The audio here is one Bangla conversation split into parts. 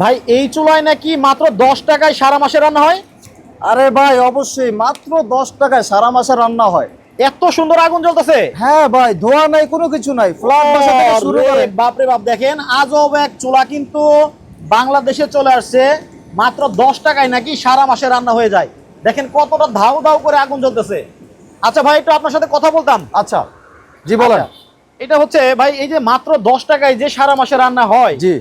ভাই এই চুলায় নাকি মাত্র দশ টাকায় সারা মাসে রান্না হয়? আরে ভাই অবশ্যই মাত্র দশ টাকায় সারা মাসে রান্না হয়। এত সুন্দর আগুন জ্বলতেছে? হ্যাঁ ভাই ধোয়া নাই কোনো কিছু নাই। ফ্ল্যাট শুরু করে। বাপরে বাপ দেখেন আজব এক চুলা কিন্তু বাংলাদেশে চলে আসছে। মাত্র দশ টাকায় নাকি সারা মাসে রান্না হয়ে যায়। দেখেন কতটা ধাউ ধাউ করে আগুন জ্বলতেছে। আচ্ছা ভাই একটু আপনার সাথে কথা বলতাম। আচ্ছা জি বলেন। আচ্ছা, এটা হচ্ছে ভাই এই যে মাত্র দশ টাকায় যে সারা মাসে রান্না হয় জি।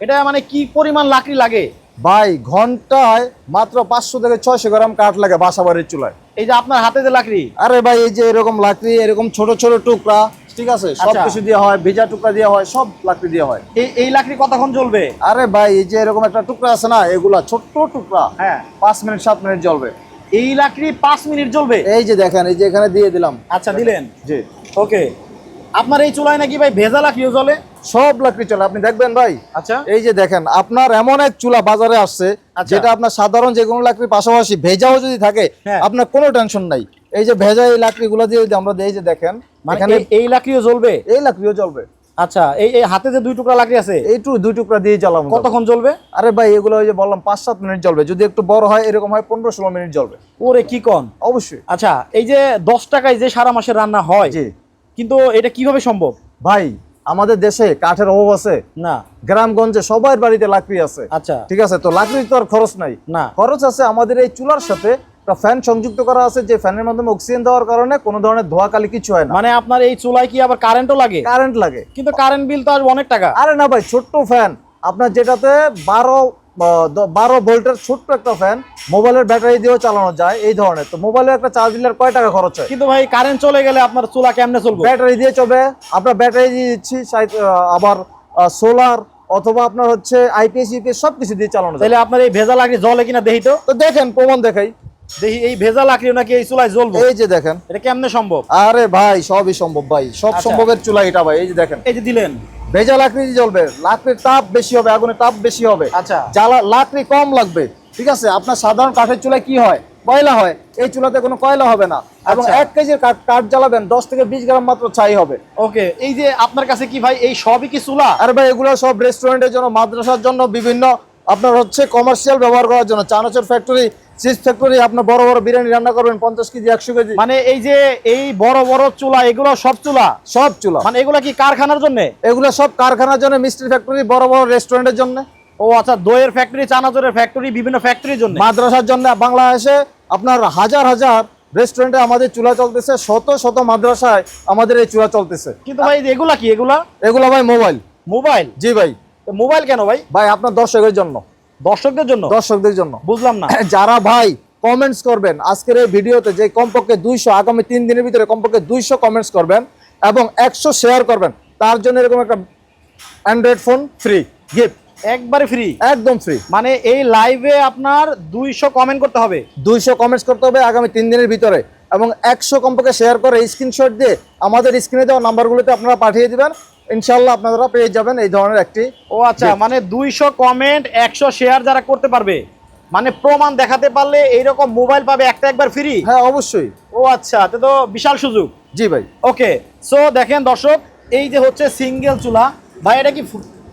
এটা মানে কি পরিমাণ লাকড়ি লাগে? ভাই ঘন্টায় মাত্র পাঁচশো থেকে ছয়শো গ্রাম কাঠ লাগে বাসা বাড়ির চুলায়। এই যে আপনার হাতে যে লাকড়ি? আরে ভাই এই যে এরকম লাকড়ি এরকম ছোট ছোট টুকরা ঠিক আছে? সব আচ্ছা। কিছু দিয়ে হয় ভেজা টুকরা দিয়ে হয় সব লাকড়ি দিয়ে হয়। এই এই লাকড়ি কতক্ষণ জ্বলবে? আরে ভাই এই যে এরকম একটা টুকরা আছে না এগুলা ছোট্ট টুকরা হ্যাঁ। পাঁচ মিনিট সাত মিনিট জ্বলবে। এই লাকড়ি পাঁচ মিনিট জ্বলবে? এই যে দেখেন এই যে এখানে দিয়ে দিলাম। আচ্ছা দিলেন? জি। ওকে আপনার এই চুলায় নাকি ভাই ভেজা লাকড়িও জ্বলে? সব লাকড়ি চলে আপনি দেখবেন ভাই। আচ্ছা। এই যে দেখেন আপনার এমন এক চুলা বাজারে আসছে আচ্ছা। যেটা আপনার সাধারণ যে কোনো লাকড়ির পাশাপাশি ভেজাও যদি থাকে হ্যাঁ। আপনার কোনো টেনশন নাই। এই যে ভেজা এই লাকড়িগুলো দিয়ে যদি আমরা দিই এই যে দেখেন মানে এখানে এই- এই লাকড়িও জ্বলবে? এই লাকড়িও জ্বলবে। আচ্ছা এই এই হাতে যে দুই টুকরা লাকড়ি আছে এইটু দুই টুকরা দিয়ে জ্বালাবো কতক্ষণ জ্বলবে? আরে ভাই এগুলো ওই যে বললাম পাঁচ সাত মিনিট জ্বলবে। যদি একটু বড় হয় এরকম হয় পনেরো ষোলো মিনিট জ্বলবে। ওরে কি কন? অবশ্যই। আচ্ছা এই যে দশ টাকায় যে সারা মাসে রান্না হয় কিন্তু এটা কীভাবে সম্ভব? ভাই আমাদের দেশে কাঠের অভাব আছে। না। গ্রামগঞ্জে সবার বাড়িতে লাকড়ি আছে। আচ্ছা। ঠিক আছে তো লাকড়ি তো আর খরচ নাই। না। খরচ আছে আমাদের এই চুলার সাথে ফ্যান সংযুক্ত করা আছে যে ফ্যানের মাধ্যমে অক্সিজেন দেওয়ার কারণে কোনো ধরনের ধোয়া কালি কিছু হয় না। মানে আপনার এই চুলায় কি আবার কারেন্টও লাগে? কারেন্ট লাগে। কিন্তু কারেন্ট বিল তো আসবে অনেক টাকা। আরে না ভাই ছোট্ট ফ্যান আপনার যেটাতে বারো বারো ভোল্টের ছোট্ট একটা ফ্যান মোবাইলের ব্যাটারি দিয়েও চালানো যায় এই ধরনের। তো মোবাইলের একটা চার্জ দিলে কয় টাকা খরচ হয়? কিন্তু ভাই কারেন্ট চলে গেলে আপনার চুলা কেমনে চলবে? ব্যাটারি দিয়ে চলবে। আপনার ব্যাটারি দিয়ে দিচ্ছি আবার সোলার অথবা আপনার হচ্ছে আইপিএস ইউপিএস সব কিছু দিয়ে চালানো তাহলে আপনার এই ভেজা লাকড়ি জলে কিনা দেখি তো? তো দেখেন প্রমাণ দেখাই। দেখি এই ভেজা লাকড়িও নাকি এই চুলায় জ্বলবে? এই যে দেখেন। এটা কেমনে সম্ভব? আরে ভাই সবই সম্ভব ভাই সব আচ্ছা। সম্ভবের চুলা এটা ভাই এই যে দেখেন। এই যে দিলেন। ভেজা লাকড়ি জ্বলবে লাকড়ির তাপ বেশি হবে আগুনের তাপ বেশি হবে। আচ্ছা। জ্বালা লাকড়ি কম লাগবে ঠিক আছে? আপনার সাধারণ কাঠের চুলায় কি হয়? কয়লা হয় এই চুলাতে কোনো কয়লা হবে না। এবং আচ্ছা। এক কেজির কাঠ কাঠ জ্বালাবেন দশ থেকে বিশ গ্রাম মাত্র ছাই হবে। ওকে এই যে আপনার কাছে কি ভাই এই সবই কি চুলা? আর ভাই এগুলো সব রেস্টুরেন্টের জন্য মাদ্রাসার জন্য বিভিন্ন আপনার হচ্ছে কমার্শিয়াল ব্যবহার করার জন্য চানাচুর ফ্যাক্টরি চিজ ফ্যাক্টরি আপনার বড় বড় বিরিয়ানি রান্না করবেন পঞ্চাশ কেজি একশো কেজি। মানে এই যে এই বড় বড় চুলা এগুলো সব চুলা? সব চুলা। মানে এগুলো কি কারখানার জন্য? এগুলো সব কারখানার জন্য মিষ্টি ফ্যাক্টরি বড় বড় রেস্টুরেন্টের জন্য। ও আচ্ছা দইয়ের ফ্যাক্টরি চানাচুরের ফ্যাক্টরি বিভিন্ন ফ্যাক্টরির জন্য? মাদ্রাসার জন্য বাংলাদেশে আপনার হাজার হাজার রেস্টুরেন্টে আমাদের চুলা চলতেছে শত শত মাদ্রাসায় আমাদের এই চুলা চলতেছে। কিন্তু ভাই এগুলা কি এগুলা? এগুলা ভাই মোবাইল মোবাইল জি ভাই। মোবাইল কেন ভাই? ভাই আপনার দর্শকের জন্য। দর্শকদের জন্য? দর্শকদের জন্য। বুঝলাম না। যারা ভাই কমেন্টস করবেন আজকের এই ভিডিওতে যে কমপক্ষে দুইশো আগামী তিন দিনের ভিতরে কমপক্ষে দুইশো কমেন্টস করবেন এবং একশো শেয়ার করবেন তার জন্য এরকম একটা অ্যান্ড্রয়েড ফোন ফ্রি গিফট একবারে ফ্রি একদম ফ্রি মানে এই লাইভে আপনার দুইশো কমেন্ট করতে হবে? দুইশো কমেন্টস করতে হবে আগামী তিন দিনের ভিতরে এবং একশো কমপক্ষে শেয়ার করে স্ক্রিনশট দিয়ে আমাদের স্ক্রিনে দেওয়া নাম্বারগুলোতে আপনারা পাঠিয়ে দিবেন। ইনশাল্লাহ আপনারা পেয়ে যাবেন এই ধরনের একটি ও আচ্ছা মানে দুইশো কমেন্ট একশো শেয়ার যারা করতে পারবে। মানে প্রমাণ দেখাতে পারলে এইরকম মোবাইল পাবে একটা একবার ফ্রি হ্যাঁ অবশ্যই। ও আচ্ছা তো তো বিশাল সুযোগ। জি ভাই। ওকে সো দেখেন দর্শক এই যে হচ্ছে সিঙ্গেল চুলা ভাই এটা কি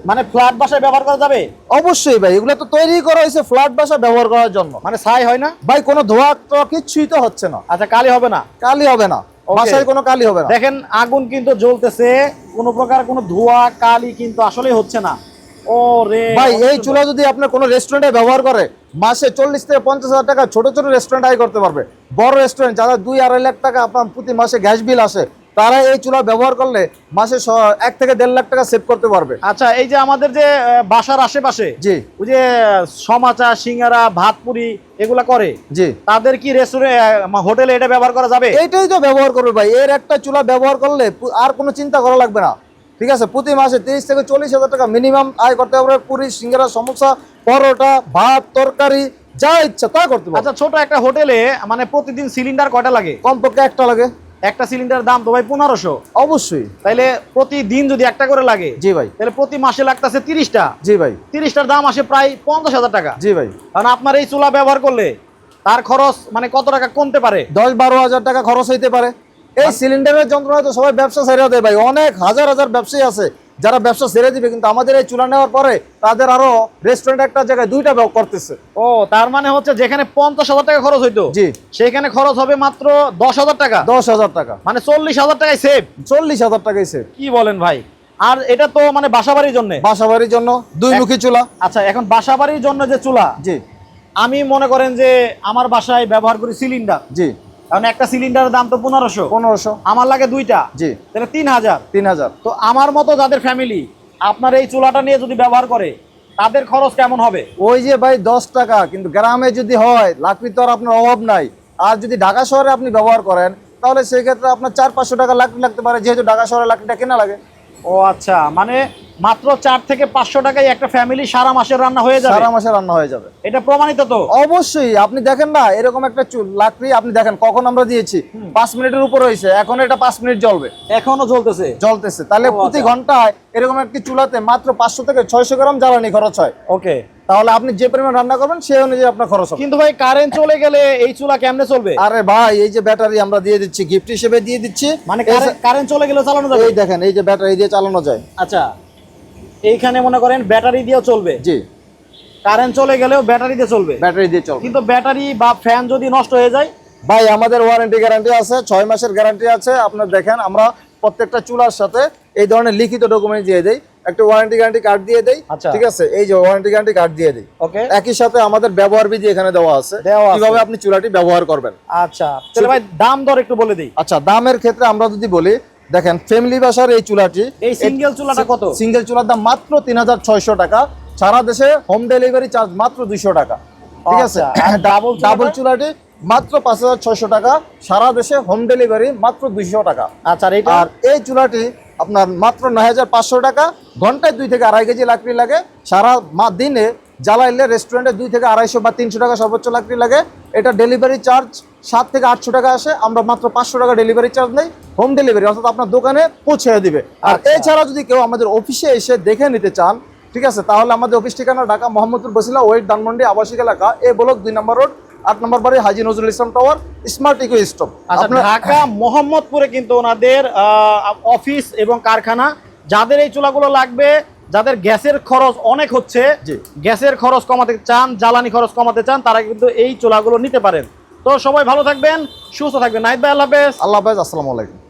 মানে ফ্ল্যাট বাসায় ব্যবহার করা যাবে? অবশ্যই ভাই এগুলো তো তৈরি করা হয়েছে ফ্ল্যাট বাসা ব্যবহার করার জন্য। মানে ছাই হয় না? ভাই কোনো ধোয়া তো কিচ্ছুই তো হচ্ছে না। আচ্ছা কালি হবে না? কালি হবে না. বাসায় কোনো কালি হবে না। দেখেন আগুন কিন্তু জ্বলতেছে কোনো প্রকার কোনো ধোঁয়া কালি কিন্তু আসলেই হচ্ছে না। ও রে ভাই এই চুলা যদি আপনার কোনো রেস্টুরেন্টে ব্যবহার করে মাসে চল্লিশ থেকে পঞ্চাশ হাজার টাকা ছোট ছোট রেস্টুরেন্ট আয় করতে পারবে। বড় রেস্টুরেন্ট যারা দুই আড়াই লাখ টাকা আপনার প্রতি মাসে গ্যাস বিল আসে তারা এই চুলা ব্যবহার করলে মাসে এক থেকে দেড় লাখ টাকা সেভ করতে পারবে। আচ্ছা এই যে আমাদের যে বাসার আশেপাশে জি। ওই যে সমাচা সিঙ্গারা ভাতপুরি এগুলা করে জি। তাদের কি রেস্টুরেন্ট হোটেলে এটা ব্যবহার করা যাবে? এইটাই তো ব্যবহার করবে ভাই। এর একটা চুলা ব্যবহার করলে আর কোনো চিন্তা করা লাগবে না। ঠিক আছে? প্রতি মাসে তিরিশ থেকে চল্লিশ হাজার টাকা মিনিমাম আয় করতে পারবে পুরি সিঙ্গারা সমোসা পরোটা ভাত তরকারি যা ইচ্ছা তা করতে পারবে। আচ্ছা ছোট একটা হোটেলে মানে প্রতিদিন সিলিন্ডার কয়টা লাগে? কমপক্ষে একটা লাগে। একটা সিলিন্ডার দাম তো ভাই পনেরোশো। অবশ্যই। তাহলে প্রতিদিন যদি একটা করে লাগে জি ভাই। তাহলে প্রতি মাসে লাগতেছে তিরিশটা। জি ভাই। তিরিশটার দাম আসে প্রায় পঞ্চাশ হাজার টাকা। জি ভাই। কারণ আপনার এই চুলা ব্যবহার করলে তার খরচ মানে কত টাকা কমতে পারে? দশ বারো হাজার টাকা খরচ হইতে পারে। এই সিলিন্ডারের যন্ত্রণা তো সবাই ব্যবসা ছেড়ে দেয় ভাই। অনেক হাজার হাজার ব্যবসায়ী আছে। যারা ব্যবসা ছেড়ে দিবে কিন্তু আমাদের এই চুলা নেওয়ার পরে তাদের আরও রেস্টুরেন্ট একটা জায়গায় দুইটা ব্যবহার করতেছে। ও তার মানে হচ্ছে যেখানে পঞ্চাশ হাজার টাকা খরচ হইতো জি। সেখানে খরচ হবে মাত্র দশ হাজার টাকা? দশ হাজার টাকা। মানে চল্লিশ হাজার টাকায় সেভ চল্লিশ হাজার টাকায় সেভ কি বলেন ভাই? আর এটা তো মানে বাসাবাড়ির জন্য? বাসা বাড়ির জন্য দুই মুখী চুলা। আচ্ছা এখন বাসাবাড়ির জন্য যে চুলা জি। আমি মনে করেন যে আমার বাসায় ব্যবহার করি সিলিন্ডার জি। কারণ একটা সিলিন্ডারের দাম তো পনেরোশো। পনেরোশো। আমার লাগে দুইটা। জি। তাহলে তিন হাজার তিন হাজার তো আমার মতো যাদের ফ্যামিলি আপনার এই চুলাটা নিয়ে যদি ব্যবহার করে তাদের খরচ কেমন হবে? ওই যে ভাই দশ টাকা কিন্তু গ্রামে যদি হয় লাকড়ি তো আর আপনার অভাব নাই। আর যদি ঢাকা শহরে আপনি ব্যবহার করেন তাহলে সেই ক্ষেত্রে আপনার চার পাঁচশো টাকা লাকড়ি লাগতে পারে যেহেতু ঢাকা শহরে লাকড়িটা কেনা লাগে। ও আচ্ছা মানে মাত্র চার থেকে পাঁচশো টাকায় একটা ফ্যামিলি সারা মাসের রান্না হয়ে যাবে। সারা মাসে রান্না হয়ে যাবে। এটা প্রমাণিত তো? অবশ্যই। আপনি দেখেন না এরকম একটা চুল লাকড়ি আপনি দেখেন কখন আমরা দিয়েছি। পাঁচ মিনিটের উপর হয়েছে এখন এটা পাঁচ মিনিট জ্বলবে। এখনও চলতেছে জ্বলতেছে। তাহলে প্রতি আচ্ছা। ঘন্টায় এরকম একটি চুলাতে মাত্র পাঁচশো থেকে ছয়শো গ্রাম জ্বালানি খরচ হয়। ওকে। তাহলে আপনি যে পরিমাণ রান্না করবেন সেই অনুযায়ী আপনার খরচ হবে। কিন্তু ভাই কারেন্ট চলে গেলে এই চুলা কেমনে চলবে? আরে ভাই এই যে ব্যাটারি আমরা দিয়ে দিচ্ছি গিফট হিসেবে দিয়ে দিচ্ছি। মানে কারেন্ট চলে গেলে চালানো যাবে? এই দেখেন এই যে ব্যাটারি দিয়ে চালানো যায়। আচ্ছা। এইখানে মনে করেন ব্যাটারি দিয়েও চলবে। জি। কারেন্ট চলে গেলেও ব্যাটারি দিয়ে চলবে। ব্যাটারি দিয়ে চলবে। কিন্তু ব্যাটারি বা ফ্যান যদি নষ্ট হয়ে যায়? ভাই আমাদের ওয়ারেন্টি গ্যারান্টি আছে ছয় মাসের গ্যারান্টি আছে। আপনার দেখেন আমরা প্রত্যেকটা চুলার সাথে এই ধরনের লিখিত ডকুমেন্ট দিয়ে দেই। একটা ওয়ারেন্টি গ্যারান্টি কার্ড দিয়ে দেই। আচ্ছা। ঠিক আছে? এই যে ওয়ারেন্টি গ্যারান্টি কার্ড দিয়ে দেই। ওকে। একই সাথে আমাদের ব্যবহার বিধি এখানে দেওয়া আছে। দেওয়া আছে। কীভাবে আপনি চুলাটি ব্যবহার করবেন? আচ্ছা। তাহলে ভাই দাম দর একটু বলে দিই। আচ্ছা দামের ক্ষেত্রে আমরা যদি বলি দেখেন ফ্যামিলি বাসার এই চুলাটি এই সিঙ্গেল চুলাটা কত? সিঙ্গেল চুলার দাম মাত্র তিন হাজার ছয়শো টাকা। সারা দেশে হোম ডেলিভারি চার্জ মাত্র দুইশো টাকা। ঠিক আছে? আচ্ছা, double চুলাটা? ডাবল চুলাটি মাত্র পাঁচ হাজার ছয়শো টাকা। সারা দেশে হোম ডেলিভারি মাত্র দুইশো টাকা। আচ্ছা আর এই চুলাটি আপনার মাত্র নয় হাজার পাঁচশো টাকা। ঘন্টায় দুই থেকে আড়াই কেজি লাকড়ি লাগে। সারা মা দিনে জ্বালাইলে রেস্টুরেন্টে দুই থেকে আড়াইশো বা তিনশো টাকা সর্বোচ্চ লাকড়ি লাগে। এটা ডেলিভারি চার্জ সাত থেকে আটশো টাকা আসে। আমরা মাত্র পাঁচশো টাকা ডেলিভারি চার্জ নেই। হোম ডেলিভারি অর্থাৎ আপনার দোকানে পৌঁছে দিবে। আর আচ্ছা। এছাড়া যদি কেউ আমাদের অফিসে এসে দেখে নিতে চান ঠিক আছে তাহলে আমাদের অফিস ঠিকানা ঢাকা মোহাম্মদপুর বসিলা ওয়েট ধানমন্ডি আবাসিক এলাকা এ ব্লক দুই নম্বর রোড আট নম্বর বাড়ি Haji Nazrul Islam tower smart eco stop আচ্ছা ঢাকা মোহাম্মদপুরে কিন্তু ওনাদের আহ, অফিস এবং কারখানা যাদের এই চুলাগুলো লাগবে যাদের গ্যাসের খরচ অনেক হচ্ছে। গ্যাসের খরচ কমাতে চান জ্বালানি খরচ কমাতে চান তারা কিন্তু এই চুলাগুলো নিতে পারেন। তো সবাই ভালো থাকবেন সুস্থ থাকবেন। নাইট ভাই আল্লাহ হাফেজ। আল্লাহ হাফেজ আসসালামু আলাইকুম।